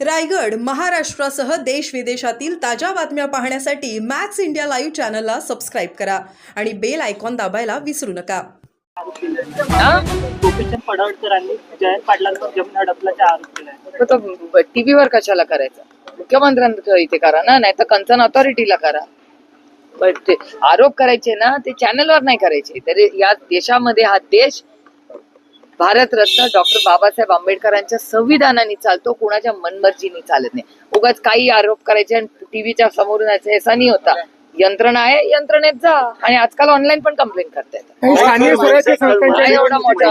रायगड महाराष्ट्रासह देश विदेशातील ताज्या बातम्या पाहण्यासाठी मॅक्स इंडिया लाईव्ह चॅनलला सबस्क्राईब करा आणि बेल आयकॉन दाबायला विसरू नका. गोपीचंद पडळकरांनी जयंत पाटलांवर जमीन हडपल्याचा आरोप टीव्हीवर कशाला करायचा? मुख्यमंत्र्यांच्या इथे करा ना नाही तर कन्सर्न ऑथॉरिटीला करा. बट ते आरोप करायचे ना ते चॅनलवर नाही करायचे. तरी या देशामध्ये हा देश भारतरत्न डॉक्टर बाबासाहेब आंबेडकरांच्या संविधानाने चालतो कोणाच्या मनमर्जीने चालत नाही. उगाच काही आरोप करायचे आणि टीव्हीच्या समोरून यायचं असा नाही होता. यंत्रणा आहे यंत्रणेत जा. आणि आजकाल ऑनलाईन पण कंप्लेंट करता येतात स्थानिक स्वराज्य संस्थांच्या नाही एवढा मोठा.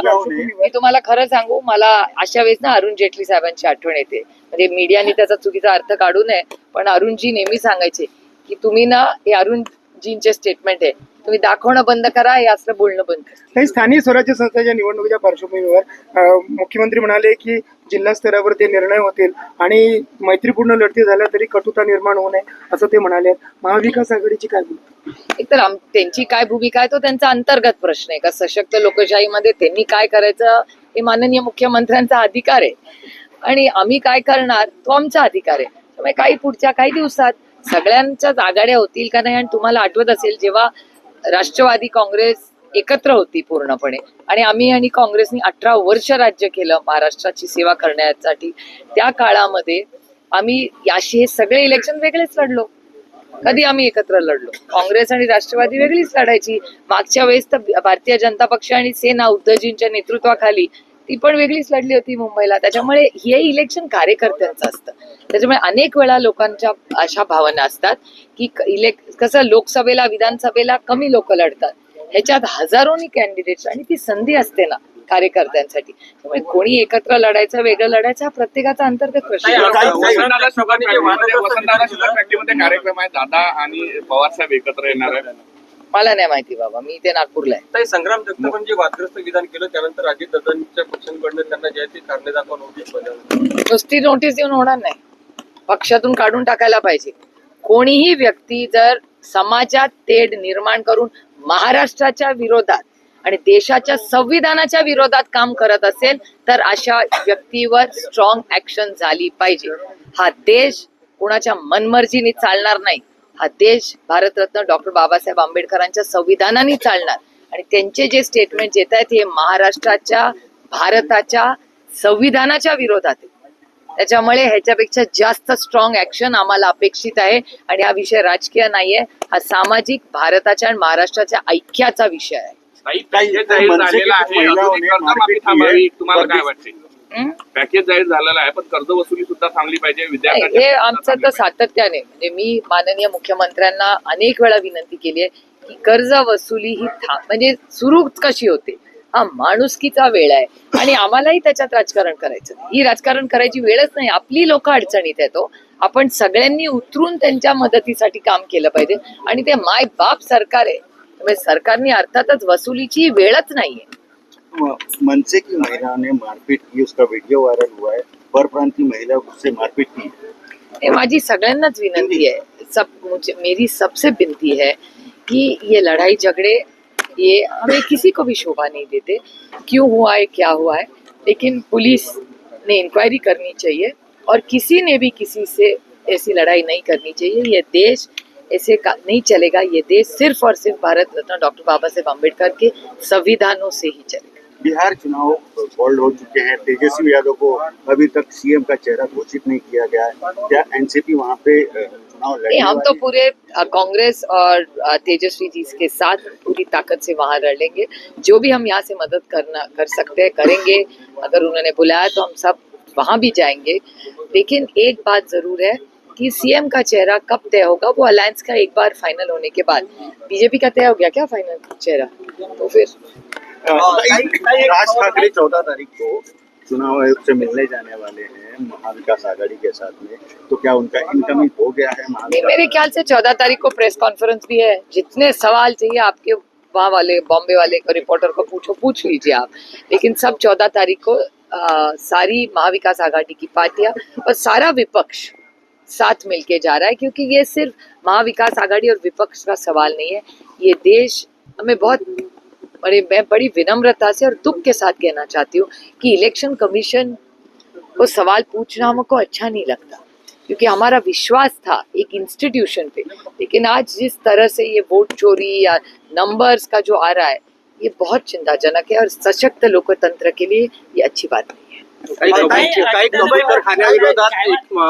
मी तुम्हाला खरं सांगू मला अशा वेळेस ना अरुण जेटली साहेबांची आठवण येते. म्हणजे मीडियाने त्याचा चुकीचा अर्थ काढू नये पण अरुणजी नेहमी सांगायचे की तुम्ही ना हे अरुणजींचे स्टेटमेंट आहे तुम्ही दाखवणं बंद करा हे असलं बोलणं बंद करा. काही स्थानिक स्वराज्य संस्थांच्या निवडणुकीच्या पार्श्वभूमीवर अं, मुख्यमंत्री म्हणाले की जिल्हा स्तरावर ते निर्णय होतील आणि मैत्रीपूर्ण लढती झाल्या तरी कटुता निर्माण होऊ नये असं ते म्हणाले. महाविकास आघाडीची काय भूमिका? एकतर आम- त्यांची काय भूमिका आहे तो त्यांचा अंतर्गत प्रश्न आहे का सशक्त लोकशाहीमध्ये त्यांनी काय करायचं हे माननीय मुख्यमंत्र्यांचा अधिकार आहे. आणि आम्ही काय करणार तो आमचा अधिकार आहे. त्यामुळे काही पुढच्या काही दिवसात सगळ्यांच्याच आघाड्या होतील का नाही आणि तुम्हाला आठवत असेल जेव्हा राष्ट्रवादी काँग्रेस एकत्र होती पूर्णपणे. आणि आम्ही आणि काँग्रेसनी अठरा वर्ष राज्य केलं महाराष्ट्राची सेवा करण्यासाठी. त्या काळामध्ये आम्ही याशी हे सगळे इलेक्शन वेगळेच लढलो. कधी आम्ही एकत्र लढलो? काँग्रेस आणि राष्ट्रवादी वेगळीच लढायची. मागच्या वेळेस तर भारतीय जनता पक्ष आणि सेना उद्धवजींच्या नेतृत्वाखाली ती पण वेगळीच लढली होती मुंबईला. त्याच्यामुळे हे इलेक्शन कार्यकर्त्यांचं असतं. त्याच्यामुळे अनेक वेळा लोकांच्या अशा भावना असतात की इलेक कसं लोकसभेला विधानसभेला कमी लोक लढतात. ह्याच्यात हजारोनी कॅन्डिडेट्स आणि ती संधी असते ना कार्यकर्त्यांसाठी. त्यामुळे कोणी एकत्र लढायचं वेगळं लढायचं हा प्रत्येकाचा अंतर्गत प्रश्न. कार्यक्रम आहे दादा आणि पवार साहेब एकत्र येणार आहे मला नाही माहिती बाबा मी इथे नागपूरला आहे. ताई संग्राम जगतापांनी जे वादग्रस्त विधान केलं त्यानंतर अजित दादांच्या पक्षांकडनं त्यांना जे आहे ते कारणे दाखवा नोटीस बजावली. नुसती नोटीस देऊन होणार नाही. पक्षातून काढून टाकायला पाहिजे. कोणीही व्यक्ती जर समाजात तेढ निर्माण करून महाराष्ट्राच्या विरोधात आणि देशाच्या संविधानाच्या विरोधात काम करत असेल तर अशा व्यक्तीवर स्ट्रॉंग ऍक्शन झाली पाहिजे. हा देश कोणाच्या मनमर्जीने चालणार नाही. हा देश भारतरत्न डॉक्टर बाबासाहेब आंबेडकरांच्या संविधानाने चालणार. आणि त्यांचे जे स्टेटमेंट येत आहेत हे महाराष्ट्राच्या भारताच्या संविधानाच्या विरोधात आहे त्याच्यामुळे ह्याच्यापेक्षा जास्त स्ट्रॉंग ऍक्शन आम्हाला अपेक्षित आहे. आणि हा विषय राजकीय नाहीये. हा सामाजिक भारताच्या आणि महाराष्ट्राच्या ऐक्याचा विषय आहे. पॅकेज जाहीर झालेला आहे हं? पॅकेज जाहीर झालेला पण कर्ज वसुली सुद्धा थांबली पाहिजे नाही, विद्यार्थ्यांच्या हे आमचं तर. सातत्याने म्हणजे मी माननीय मुख्यमंत्र्यांना अनेक वेळा विनंती केली आहे की कर्ज वसुली ही था म्हणजे सुरू कशी होते हा माणुसकीचा वेळ आहे आणि आम्हालाही त्याच्यात राजकारण करायचं नाही. ही राजकारण करायची वेळच नाही आपली लोक अडचणीत येतो आपण सगळ्यांनी उतरून त्यांच्या मदतीसाठी काम केलं पाहिजे आणि ते माय बाप सरकार आहे त्यामुळे सरकारने अर्थातच वसुलीची वेळच नाहीये मनसे की महिला ने मारपीट की, उसका वीडियो वायरल हुआ है। परप्रांतीय महिला से मारपीट की। ये माझी सगळ्यांनाच विनंती है सब मुझे, मेरी सबसे विनती है कि ये लड़ाई झगड़े, ये हमें किसी को भी शोभा नहीं देते। क्यों हुआ है, क्या हुआ है? लेकिन पुलिस ने इंक्वायरी करनी चाहिए और किसी ने भी किसी से ऐसी लड़ाई नहीं करनी चाहिए। ये देश ऐसे नहीं चलेगा। ये देश सिर्फ़ और सिर्फ़ भारत रत्न डॉक्टर बाबा साहेब अंबेडकर के संविधानों से ही चलेगा। बिहार चुनाव होल्ड हो चुके हैं। तेजस्वी यादव को अभी तक सीएम का चेहरा घोषित नहीं किया गया है। क्या एनसीपी वहाँ पे चुनाव हम तो पूरे कांग्रेस और तेजस्वी जी के साथ पूरी ताकत से वहाँ लेंगे। जो भी हम यहाँ से मदद करना कर सकते हैं करेंगे। अगर उन्होंने बुलाया तो हम सब वहाँ भी जाएँगे। लेकिन एक बात ज़रूर है कि सीएम का चेहरा कब तय होगा? वो अलायंस का एक बार फाइनल होने के बाद। बीजेपी का तय हो गया क्या फाइनल चेहरा? तो फिर राज ठाकरे चौदह तारीख को चुनाव आयोग से मिलने जाने वाले हैं महाविकास आघाड़ी के साथ में। तो क्या उनका इनकमिंग हो गया है मेरे ख्याल से चौदह तारीख को प्रेस कॉन्फ्रेंस भी है। जितने सवाल चाहिए आपके वहाँ वाले बॉम्बे वाले को रिपोर्टर को पूछो पूछ लीजिए आप। लेकिन सब चौदह तारीख को आ, सारी महाविकास आघाड़ी की पार्टियाँ और सारा विपक्ष साथ मिलके जा रहा है क्योंकि ये सिर्फ़ महाविकास आघाड़ी और विपक्ष का सवाल नहीं है। ये देश हमें बहुत बड़े मैं बड़ी विनम्रता से और दुख के साथ कहना चाहती हूँ कि इलेक्शन कमीशन को सवाल पूछना हमको अच्छा नहीं लगता, क्योंकि हमारा विश्वास था एक इंस्टीट्यूशन पे। लेकिन आज जिस तरह से ये वोट चोरी या नंबर्स का जो आ रहा है, ये बहुत चिंताजनक है और सशक्त लोकतंत्र के लिए ये अच्छी बात नहीं है।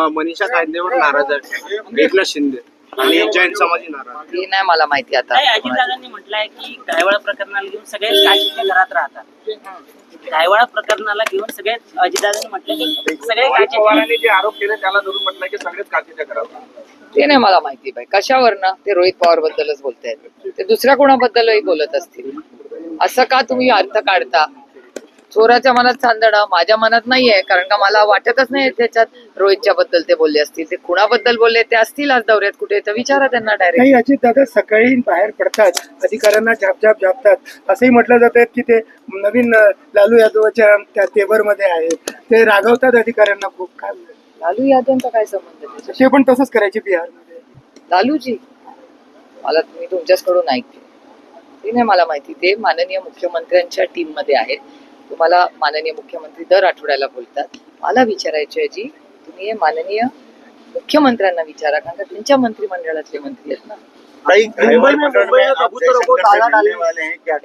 मनीषा नाराज़ आहे एकनाथ शिंदे। आणि जैन समाजी नाराज. हे नाही मला माहिती आता. नाही अजितदादांनी म्हटलंय की गायवाळा प्रकरणाला घेऊन सगळे काशीच्या घरात राहतात. गायवाळा प्रकरणाला घेऊन सगळे अजितदादांनी म्हटलं की सगळे पवारांनी जे आरोप केले त्याला धरून म्हटलं की सगळेच काचेच्या घरात ते नाही मला माहिती बाई. कशावरनं? ते रोहित पवार बद्दलच बोलतायत. ते दुसऱ्या कोणाबद्दलही बोलत असतील. असं का तुम्ही अर्थ काढता? चोराच्या मनात चांदणं माझ्या मनात नाहीये कारण का मला वाटतच नाही त्याच्यात रोहितच्या बद्दल ते बोलले असतील. ते कुणाबद्दल बोलले ते असतील आज दौऱ्यात कुठे? तर विचारा त्यांना डायरेक्ट काही अजित दादा सकाळी बाहेर पडतात अधिकाऱ्यांना झापझाप झापतात. असंही म्हटलं जातं की ते नवीन अं, लालू यादवच्या त्या तेवरमध्ये आहेत ते रागवतात अधिकाऱ्यांना खूप. काय लालू यादवचा काय संबंध त्याच्याशी? ते पण तसंच करायचे बिहारमध्ये. लालूजी मला मी तुमच्याचकडून ऐकते ते नाही मला माहिती ते माननीय मुख्यमंत्र्यांच्या टीममध्ये आहेत. तुम्हाला माननीय मुख्यमंत्री दर आठवड्याला बोलतात. मला विचारायचे जी तुम्ही हे माननीय मुख्यमंत्र्यांना विचारा कारण का त्यांच्या मंत्रिमंडळातले मंत्री आहेत ना.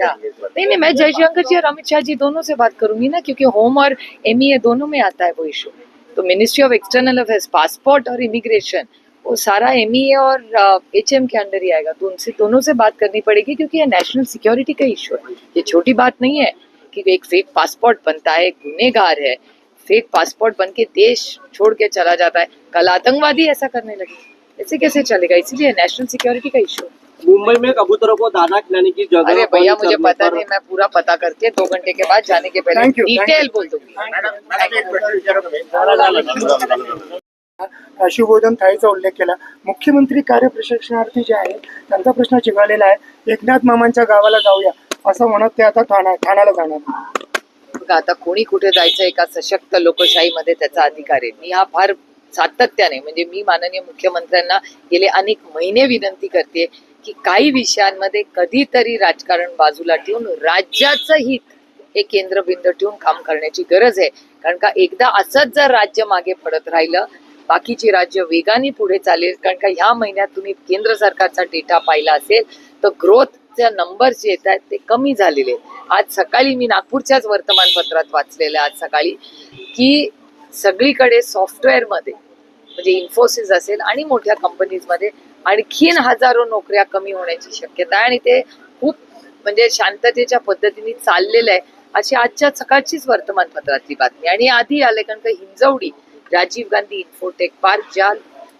हैं? नहीं नहीं मैं जयशंकर जी और अमित शाह जी दोनों से बात करूंगी ना क्योंकि होम और एम दोनों में आता है वो इशू तो ministry of external affairs passport और इमिग्रेशन वो सारा एम और एच एम के अंडर ही आएगा। तो उनसे दोनों से बात करनी पड़ेगी क्योंकि ये नेशनल सिक्योरिटी का इशू है। ये छोटी बात नहीं है। कि एक फेक पासपोर्ट बनता है एक गुनेगार है। फेक पासपोर्ट बन के देश छोड़ के चला जाता है। कल आतंकवादी ऐसा करने लगे। ऐसे कैसे चलेगा? इसीलिए नेशनल सिक्योरिटी का इशू मुंबई में कबूतरों को दाना खिलाने की जगह अरे भैया मुझे पता नहीं मैं पूरा पता करके दो घंटे के बाद जाने के पहले डिटेल. बोल दूंगी। शिवभोजन थाळीचा उल्लेख केला. मुख्यमंत्री कार्यप्रशिक्षणार्थी जे आहेत त्यांचा प्रश्न चिघळलेला आहे. एकनाथ मामांच्या गावाला जाऊया. असं म्हणत ते आता ठाणा ठाण्याला जाणार. बघा आता कोणी कुठे जायचं एका सशक्त लोकशाहीमध्ये त्याचा अधिकार आहे. मी हा फार सातत्याने म्हणजे मी माननीय मुख्यमंत्र्यांना गेले अनेक महिने विनंती करते की काही विषयांमध्ये कधीतरी राजकारण बाजूला ठेवून राज्याचं हित हे केंद्रबिंदू ठेवून काम करण्याची गरज आहे. कारण का एकदा असंच जर राज्य मागे पडत राहिलं बाकीची राज्य वेगाने पुढे चालेल. कारण का ह्या महिन्यात तुम्ही केंद्र सरकारचा डेटा पाहिला असेल तर ग्रोथ नंबर्स जे येत आहेत ते कमी झालेले आहेत. आज सकाळी मी नागपूरच्याच वर्तमानपत्रात वाचलेलं आज सकाळी की सगळीकडे सॉफ्टवेअरमध्ये म्हणजे इन्फोसिस असेल आणि मोठ्या कंपनीजमध्ये आणखीन हजारो नोकऱ्या कमी होण्याची शक्यता आहे आणि ते खूप म्हणजे शांततेच्या पद्धतीने चाललेलं आहे अशी आजच्या सकाळचीच वर्तमानपत्रातली बातमी आणि आधी आले कारण का हिंजवडी राजीव गांधी इन्फोटेक पार्क ज्या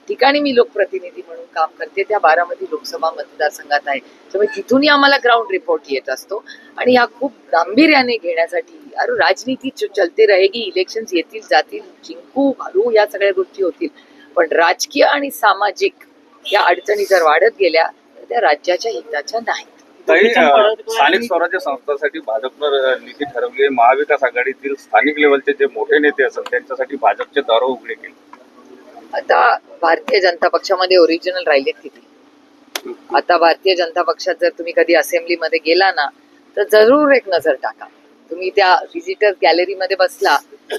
ठिकाणी मी लोकप्रतिनिधी म्हणून काम करते. त्या बारामती लोकसभा मतदारसंघात आहे. त्यामुळे तिथूनही आम्हाला ग्राउंड रिपोर्ट येत असतो. आणि ह्या खूप गांभीर्याने घेण्यासाठी अरे राजनीती चलते रहेगी इलेक्शन येतील जातील जिंकू हरू या सगळ्या गोष्टी होतील. पण राजकीय आणि सामाजिक या अडचणी जर वाढत गेल्या तर त्या राज्याच्या हिताच्या नाहीत. स्थानिक स्वराज्य संस्थांसाठी भाजपनं नीती ठरवली महाविकास आघाडीतील स्थानिक लेवलचे जे मोठे नेते असतात त्यांच्यासाठी भाजपचे दार उघडे केले. आता भारतीय जनता पक्षामध्ये ओरिजिनल राहिलेत किती आता भारतीय जनता पक्षात जर तुम्ही कधी असेंब्लीमध्ये गेला ना तर जरूर एक नजर टाका. तुम्ही त्या व्हिजिटर गॅलरीमध्ये बसला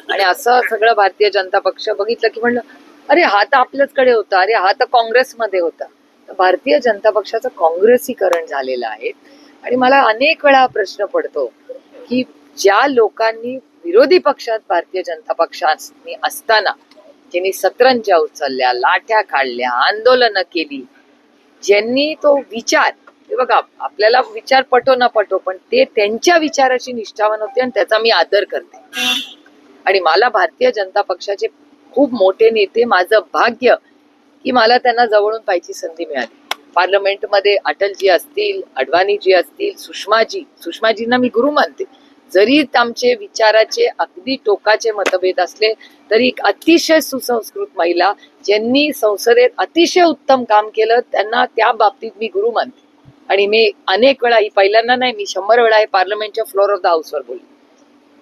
आणि असं सगळं भारतीय जनता पक्ष बघितलं की म्हणलं अरे हा तर आपल्याचकडे होता. अरे हा तर काँग्रेसमध्ये होता. तर भारतीय जनता पक्षाचं काँग्रेसीकरण झालेलं आहे. आणि मला अनेक वेळा प्रश्न पडतो की ज्या लोकांनी विरोधी पक्षात भारतीय जनता पक्षाने असताना ज्यांनी सतरंजा उचलल्या लाठ्या काढल्या आंदोलनं केली. ज्यांनी तो विचार हे बघा आपल्याला विचार पटो ना पटो पण ते त्यांच्या विचाराशी निष्ठावान होते आणि त्याचा मी आदर करते. आणि मला भारतीय जनता पक्षाचे खूप मोठे नेते माझं भाग्य की मला त्यांना जवळून पाहायची संधी मिळाली. पार्लमेंटमध्ये अटलजी असतील अडवाणीजी असतील सुषमाजी सुषमाजींना मी गुरु मानते. जरी आमचे विचाराचे अगदी टोकाचे मतभेद असले तरी एक अतिशय सुसंस्कृत महिला ज्यांनी संसदेत अतिशय उत्तम काम केलं त्यांना त्या बाबतीत मी गुरु मानते. आणि मी अनेक वेळा ही पहिल्यांदा नाही मी शंभर वेळा हे पार्लमेंटच्या फ्लोअर ऑफ द हाऊसवर बोलली.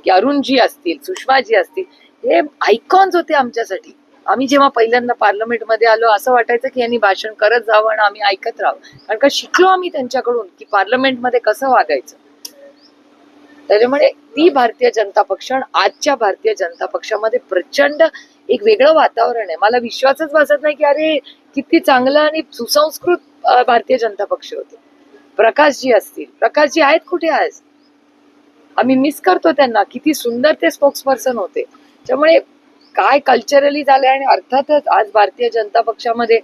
की अरुणजी असतील सुषमाजी असतील हे आयकॉन्स होते आमच्यासाठी. आम्ही जेव्हा पहिल्यांदा पार्लमेंटमध्ये आलो असं वाटायचं की यांनी भाषण करत जावं आणि आम्ही ऐकत राहावं. कारण का शिकलो आम्ही त्यांच्याकडून की पार्लमेंटमध्ये कसं वागायचं. त्याच्यामुळे ती भारतीय जनता पक्ष आणि आजच्या भारतीय जनता पक्षामध्ये प्रचंड एक वेगळं वातावरण आहे. मला विश्वासच बसत नाही की अरे किती चांगलं आणि सुसंस्कृत भारतीय जनता पक्ष होते. प्रकाशजी असतील. प्रकाशजी आहेत कुठे आज? आम्ही मिस करतो त्यांना. किती सुंदर ते स्पोक्स पर्सन होते. त्यामुळे काय कल्चरली झालंय आणि अर्थातच आज भारतीय जनता पक्षामध्ये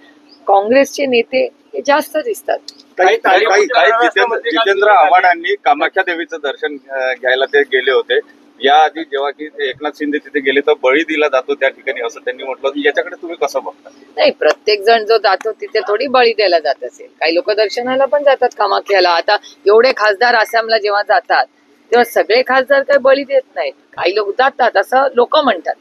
काँग्रेसचे नेते हे जास्त दिसतात. काही काही काही काही काही जितेंद्र जितेंद्र आव्हाडांनी कामाख्या देवीचं दर्शन घ्यायला ते गेले होते. याआधी जेव्हा की एकनाथ शिंदे तिथे गेले तर बळी दिला जातो त्या ठिकाणी असं त्यांनी म्हटलं याच्याकडे तुम्ही कसं बघता? नाही प्रत्येक जण जो जातो तिथे थोडी बळी द्यायला जात असेल. काही लोक दर्शनाला पण जातात कामाख्याला. आता एवढे खासदार आसामला जेव्हा जातात तेव्हा सगळे खासदार काही बळी देत नाहीत. काही लोक जातात असं लोक म्हणतात.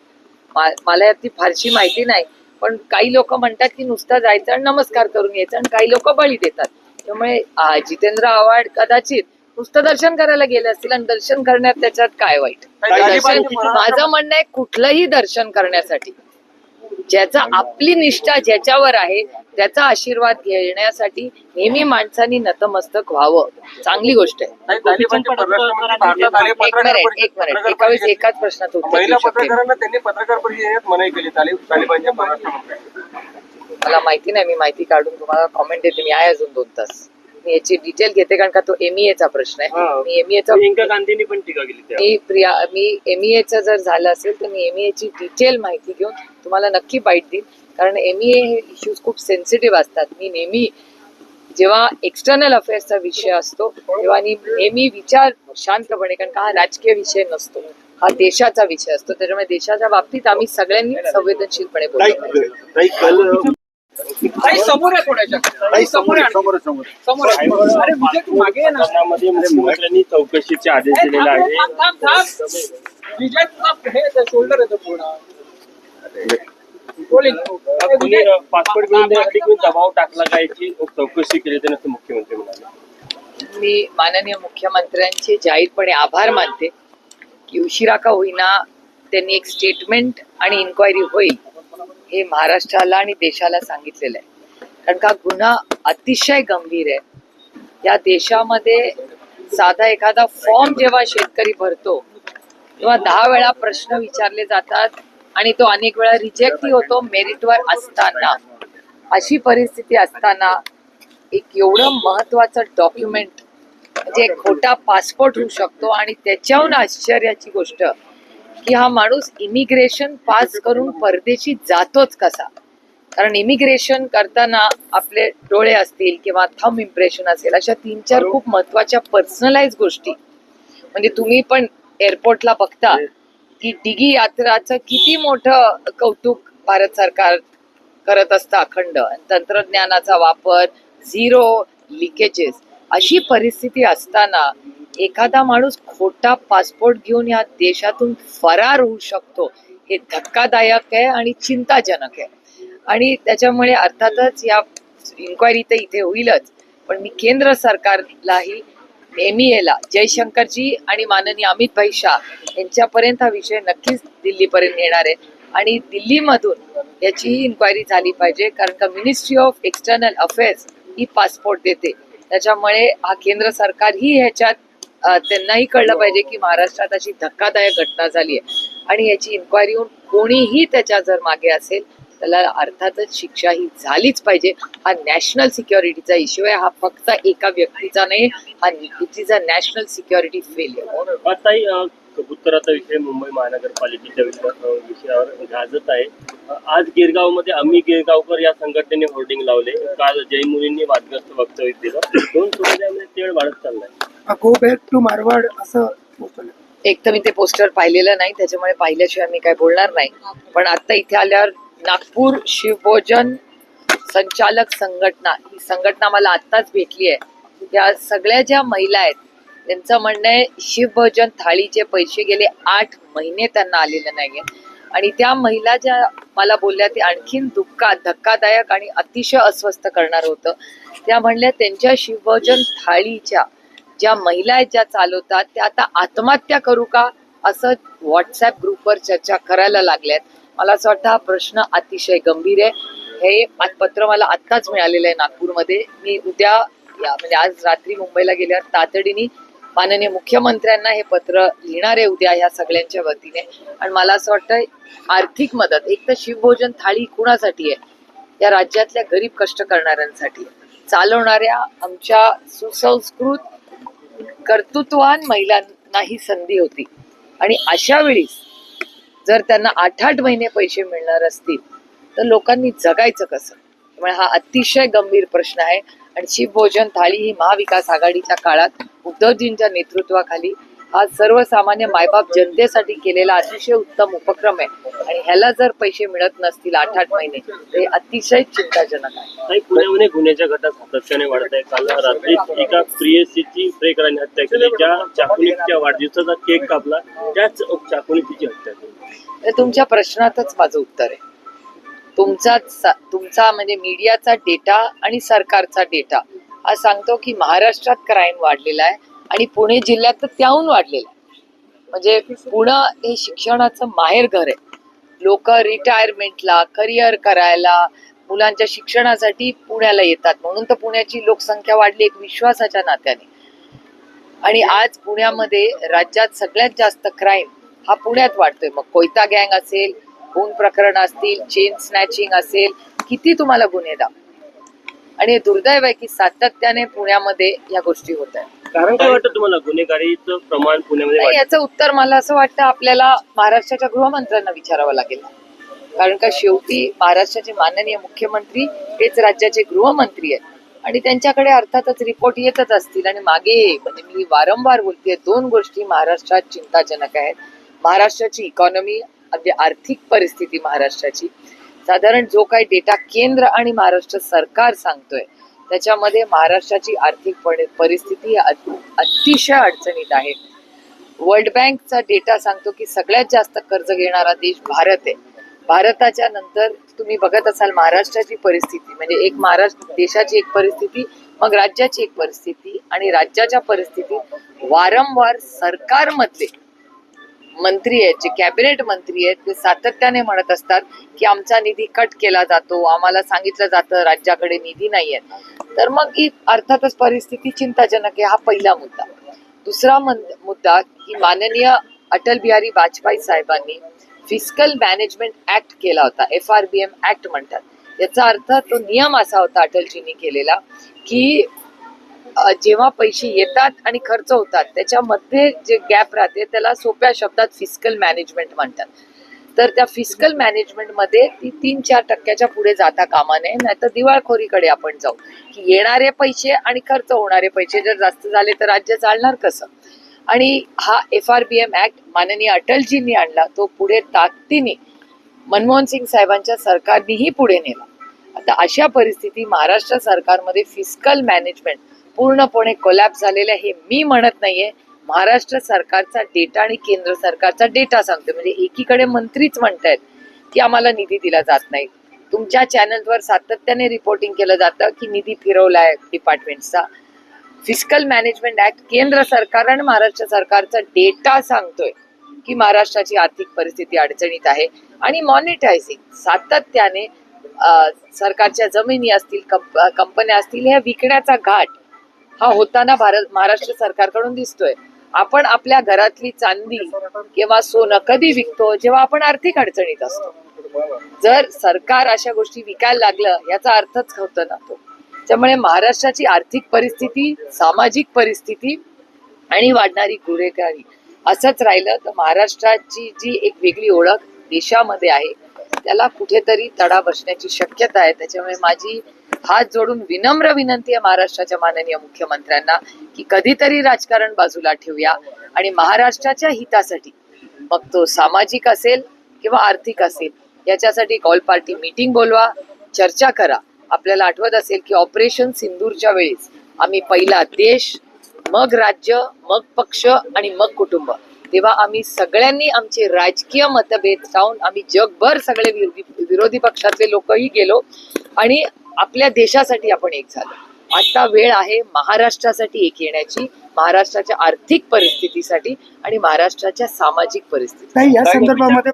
मला याची फारशी माहिती नाही पण काही लोक म्हणतात की नुसतं जायचं आणि नमस्कार करून यायचं आणि काही लोक बळी देतात. त्यामुळे जितेंद्र आव्हाड कदाचित नुसतं दर्शन करायला गेले असतील आणि दर्शन करण्यात त्याच्यात काय वाईट? दर्शन माझं म्हणणं आहे कुठलंही दर्शन करण्यासाठी ज्याचा आपली निष्ठा ज्याच्यावर आहे त्याचा आशीर्वाद घेण्यासाठी नेहमी माणसांनी नतमस्तक व्हावं. चांगली गोष्ट आहे. एक पत्रकार मिनिट परिषद- एक मिनिट पत्रकार एका वेळेस एकाच प्रश्नाचं उत्तर महिला देऊ शकते पत्रकारांना त्यांनी पत्रकार परिषदेत मनाई केली तालिब तालिबानच्या परराष्ट्र मंत्र्यांनी मला माहिती नाही मी माहिती काढून तुम्हाला कॉमेंट देते. मी आहे अजून दोन तास. मी याची डिटेल घेते कारण का तो एमईए चा प्रश्न आहे. मी एमईए चा प्रियंका गांधींनी पण टीका केली त्या मी प्रिया मी एमईए चं जर झालं असेल तर मी एमईए ची डिटेल माहिती घेऊन तुम्हाला नक्की बाईट देईन. कारण एमईए हे इश्यूज खूप सेन्सिटिव्ह असतात. मी नेहमी जेव्हा एक्सटर्नल अफेअर्सचा विषय असतो तेव्हा मी नेहमी विचार शांतपणे कारण का हा राजकीय विषय नसतो. हा देशाचा विषय असतो. त्याच्यामुळे देशाच्या बाबतीत आम्ही सगळ्यांनी संवेदनशीलपणे बोलतो. समोर आहे थोड्याशा समोर आहे, समोर समोर. समोर आहे. अरे विजय तू मागे ये ना. मध्ये मुख्यमंत्र्यांनी चौकशीचे आदेश दिलेले आहे थांब, थांब, थांब. विजय तुझा हे शोल्डर येतो पूर्ण. पासपोर्ट घेऊन दबाव टाकला काय चौकशी केली मुख्यमंत्री म्हणाले. मी माननीय मुख्यमंत्र्यांचे जाहीरपणे आभार मानते की उशिरा का होईना त्यांनी एक स्टेटमेंट आणि इन्क्वायरी होईल. हे महाराष्ट्राला आणि देशाला सांगितलेलं आहे. कारण का गुन्हा अतिशय गंभीर आहे. या देशामध्ये साधा एखादा फॉर्म जेव्हा शेतकरी भरतो तेव्हा दहा वेळा प्रश्न विचारले जातात आणि तो अनेक वेळा रिजेक्टही होतो मेरिटवर असताना. अशी परिस्थिती असताना एक एवढं महत्वाचं डॉक्युमेंट म्हणजे खोटा पासपोर्ट होऊ शकतो आणि त्याच्याहून आश्चर्याची गोष्ट की हा माणूस इमिग्रेशन पास करून परदेशी जातोच कसा? कारण इमिग्रेशन करताना आपले डोळे असतील किंवा थम इम्प्रेशन असेल अशा तीन चार खूप महत्त्वाच्या पर्सनलाइज गोष्टी. म्हणजे तुम्ही पण एअरपोर्टला बघता की डिगी यात्राचं किती मोठं कौतुक भारत सरकार करत असतं अखंड. तंत्रज्ञानाचा वापर झिरो लिकेजेस अशी परिस्थिती असताना एखादा माणूस खोटा पासपोर्ट घेऊन या देशातून फरार होऊ शकतो हे धक्कादायक आहे आणि चिंताजनक आहे. आणि त्याच्यामुळे अर्थातच या इन्क्वायरी तर इथे होईलच. पण मी केंद्र सरकारलाही एमईएला जयशंकरजी आणि माननीय अमित भाई शाह यांच्यापर्यंत हा विषय नक्कीच दिल्लीपर्यंत येणार आहे. आणि दिल्लीमधून याचीही इन्क्वायरी झाली पाहिजे कारण का मिनिस्ट्री ऑफ एक्सटर्नल अफेअर्स ही पासपोर्ट देते. त्याच्यामुळे हा केंद्र सरकार ही ह्याच्यात त्यांनाही कळलं पाहिजे की महाराष्ट्रात अशी धक्कादायक घटना झाली आहे. आणि याची इन्क्वायरी होऊन कोणीही त्याच्या जर मागे असेल त्याला अर्थातच शिक्षा ही झालीच पाहिजे. हा नॅशनल सिक्युरिटीचा इश्यू आहे. हा फक्त एका व्यक्तीचा नाही हा it is a national security failure कबुतराचा विषय मुंबई महानगरपालिकेच्या विषयावर गाजत आहे. आज गिरगावमध्ये आम्ही गिरगावकर या संघटनेने होर्डिंग लावले. काल जैन मुलींनी वादग्रस्त वक्तव्य दिलं दोन समुदायामध्ये तेढ वाढत चाललाय. गो बॅक टू मारवाड असं एक तर मी ते पोस्टर पाहिलेलं नाही त्याच्यामुळे पाहिल्याशिवाय मी काय बोलणार नाही. पण आता इथे आल्यावर नागपूर शिवभोजन संचालक संघटना ही संघटना मला आत्ताच भेटली आहे. या सगळ्या ज्या महिला आहेत त्यांचं म्हणणं आहे शिवभोजन थाळीचे पैसे गेले आठ महिने त्यांना आलेले नाहीये. आणि त्या महिला ज्या मला बोलल्या ते आणखीन दुःखा धक्कादायक आणि अतिशय अस्वस्थ करणार होतं. त्या म्हणल्या त्यांच्या शिवभोजन थाळीच्या ज्या महिला आहेत ज्या चालवतात त्या आता आत्महत्या करू का? असं व्हॉट्सअप ग्रुपवर चर्चा करायला लागल्यात. मला असं वाटतं हा प्रश्न अतिशय गंभीर आहे. हे पत्र मला आत्ताच मिळालेलं आहे नागपूरमध्ये. मी उद्या या म्हणजे आज रात्री मुंबईला गेल्यावर तातडीने माननीय मुख्यमंत्र्यांना हे पत्र लिहिणार आहे उद्या ह्या सगळ्यांच्या वतीने. आणि मला असं वाटतं आर्थिक मदत एक तर शिवभोजन थाळी कुणासाठी आहे? या राज्यातल्या गरीब कष्ट करणाऱ्यांसाठी चालवणाऱ्या आमच्या सुसंस्कृत कर्तृत्वान महिलांना ही संधी होती. आणि अशा वेळीस जर त्यांना आठ आठ महिने पैसे मिळणार असतील तर लोकांनी जगायचं कसं? त्यामुळे हा अतिशय गंभीर प्रश्न आहे. आणि शिवभोजन थाळी ही महाविकास आघाडीच्या काळात उद्धवजींच्या नेतृत्वाखाली हा सर्वसामान्य मायबाप जनतेसाठी केलेला अतिशय उत्तम उपक्रम आहे. आणि ह्याला जर पैसे मिळत नसतील आठ आठ महिने हे अतिशय चिंताजनक आहे. पुण्यामध्ये गुन्ह्याच्या घटना सातत्याने वाढत आहे काल रात्री एका प्रियसीची प्रेकरांनी हत्या केली ज्या चाकुनीच्या वाढदिवसाचा केक कापला त्याच चाकुनीची हत्या केली. तुमच्या प्रश्नातच माझं उत्तर आहे. तुमचा तुमचा म्हणजे मीडियाचा डेटा आणि सरकारचा डेटा. हा सांगतो की महाराष्ट्रात क्राईम वाढलेला आहे आणि पुणे जिल्ह्यात तर त्याहून वाढलेला आहे. म्हणजे पुणे हे शिक्षणाचं माहेर घर आहे. लोक रिटायरमेंटला करिअर करायला मुलांच्या शिक्षणासाठी पुण्याला येतात. म्हणून तर पुण्याची लोकसंख्या वाढली एक विश्वासाच्या नात्याने. आणि आज पुण्यामध्ये राज्यात सगळ्यात जास्त क्राईम हा पुण्यात वाढतोय. मग कोयता गँग असेल खून प्रकरण असतील चेन स्नॅचिंग असेल किती तुम्हाला गुन्हे दाव आणि हे दुर्दैव आहे की सातत्याने पुण्यामध्ये या गोष्टी होत आहेत. कारण काय वाटतं तुम्हाला? गुन्हेगारीचं प्रमाण पुण्यामध्ये नाही वाढलं याचं उत्तर मला असं वाटतं आपल्याला महाराष्ट्राच्या गृहमंत्र्यांना विचारावं लागेल. कारण का शेवटी महाराष्ट्राचे माननीय मुख्यमंत्री हेच राज्याचे गृहमंत्री आहेत. आणि त्यांच्याकडे अर्थातच रिपोर्ट येतच असतील आणि मागे म्हणजे मी वारंवार बोलते दोन गोष्टी महाराष्ट्रात चिंताजनक आहेत. महाराष्ट्राची इकॉनॉमी अगदी आर्थिक परिस्थिती महाराष्ट्राची. साधारण जो काही डेटा केंद्र आणि महाराष्ट्र सरकार सांगतोय त्याच्यामध्ये महाराष्ट्राची आर्थिक परिस्थिती अतिशय अडचणीत आहे. वर्ल्ड बँकचा डेटा सांगतो की सगळ्यात जास्त कर्ज घेणारा देश भारत आहे. भारताच्या नंतर तुम्ही बघत असाल महाराष्ट्राची परिस्थिती म्हणजे एक महाराष्ट्र देशाची एक परिस्थिती मग राज्याची एक परिस्थिती आणि राज्याच्या परिस्थितीत वारंवार सरकारमधले. मंत्री आहेत जे कॅबिनेट मंत्री आहेत ते सातत्याने म्हणत असतात की आमचा निधी कट केला जातो आम्हाला सांगितलं जातं राज्याकडे निधी नाही आहे. तर मग ही अर्थातच परिस्थिती चिंताजनक आहे हा पहिला मुद्दा. दुसरा मुद्दा की माननीय अटल बिहारी वाजपेयी साहेबांनी फिजिकल मॅनेजमेंट ऍक्ट केला होता F R B M act म्हणतात. याचा अर्थ तो नियम असा होता अटलजींनी केलेला की जेव्हा पैसे येतात आणि खर्च होतात त्याच्यामध्ये जे गॅप राहते त्याला सोप्या शब्दात फिजिकल मॅनेजमेंट म्हणतात. तर त्या फिस्कल मॅनेजमेंटमध्ये ती तीन चार टक्क्याच्या पुढे जाता कामा नये नाहीतर दिवाळखोरीकडे आपण जाऊ. की येणारे पैसे आणि खर्च होणारे पैसे जर जास्त झाले तर राज्य चालणार कसं? आणि हा F R B M act माननीय अटलजींनी आणला तो पुढे ताकदीने मनमोहन सिंग साहेबांच्या सरकारनेही पुढे नेला. आता अशा परिस्थिती महाराष्ट्र सरकारमध्ये फिस्कल मॅनेजमेंट पूर्णपणे कोलॅप झालेलं आहे. हे मी म्हणत नाहीये. महाराष्ट्र सरकारचा डेटा आणि केंद्र सरकारचा डेटा सांगतो म्हणजे एकीकडे मंत्रीच म्हणतायत की आम्हाला निधी दिला जात नाही. तुमच्या चॅनलवर सातत्याने रिपोर्टिंग केलं जातं की निधी फिरवलाय डिपार्टमेंटचा फिजिकल मॅनेजमेंट ऍक्ट केंद्र सरकार आणि महाराष्ट्र सरकारचा डेटा सांगतोय की महाराष्ट्राची आर्थिक परिस्थिती अडचणीत आहे. आणि मॉनिटायझिंग सातत्याने सरकारच्या जमिनी असतील कंप कंपन्या असतील ह्या विकण्याचा घाट हा होताना भारत महाराष्ट्र सरकारकडून दिसतोय. आपण आपल्या घरातली चांदी किंवा सोनं कधी विकतो? जेव्हा आपण आर्थिक अडचणीत असतो. जर सरकार अशा गोष्टी विकायला लागलं याचा अर्थच होतं ना तो त्यामुळे महाराष्ट्राची आर्थिक परिस्थिती सामाजिक परिस्थिती आणि वाढणारी गुन्हेगारी असंच राहिलं. तर महाराष्ट्राची जी एक वेगळी ओळख देशामध्ये आहे. त्याला कुठेतरी तडा बसण्याची शक्यता आहे. त्याच्यामुळे माझी हात जोडून विनम्र विनंती आहे महाराष्ट्राच्या माननीय मुख्यमंत्र्यांना की कधीतरी राजकारण बाजूला ठेवूया आणि महाराष्ट्राच्या हितासाठी मग तो सामाजिक असेल किंवा आर्थिक असेल याच्यासाठी कॉल पार्टी मीटिंग बोलवा चर्चा करा. आपल्याला आठवत असेल की ऑपरेशन सिंदूरच्या वेळेस आम्ही पहिला देश मग राज्य मग पक्ष आणि मग कुटुंब. तेव्हा आम्ही सगळ्यांनी आमचे राजकीय मतभेद लावून आम्ही जगभर सगळे विरोधी विरोधी पक्षातले लोकही गेलो आणि आपल्या देशासाठी आपण एक झालो. आता वेळ आहे महाराष्ट्रासाठी एक येण्याची महाराष्ट्राच्या आर्थिक परिस्थितीसाठी आणि महाराष्ट्राच्या सामाजिक परिस्थिती या संदर्भामध्ये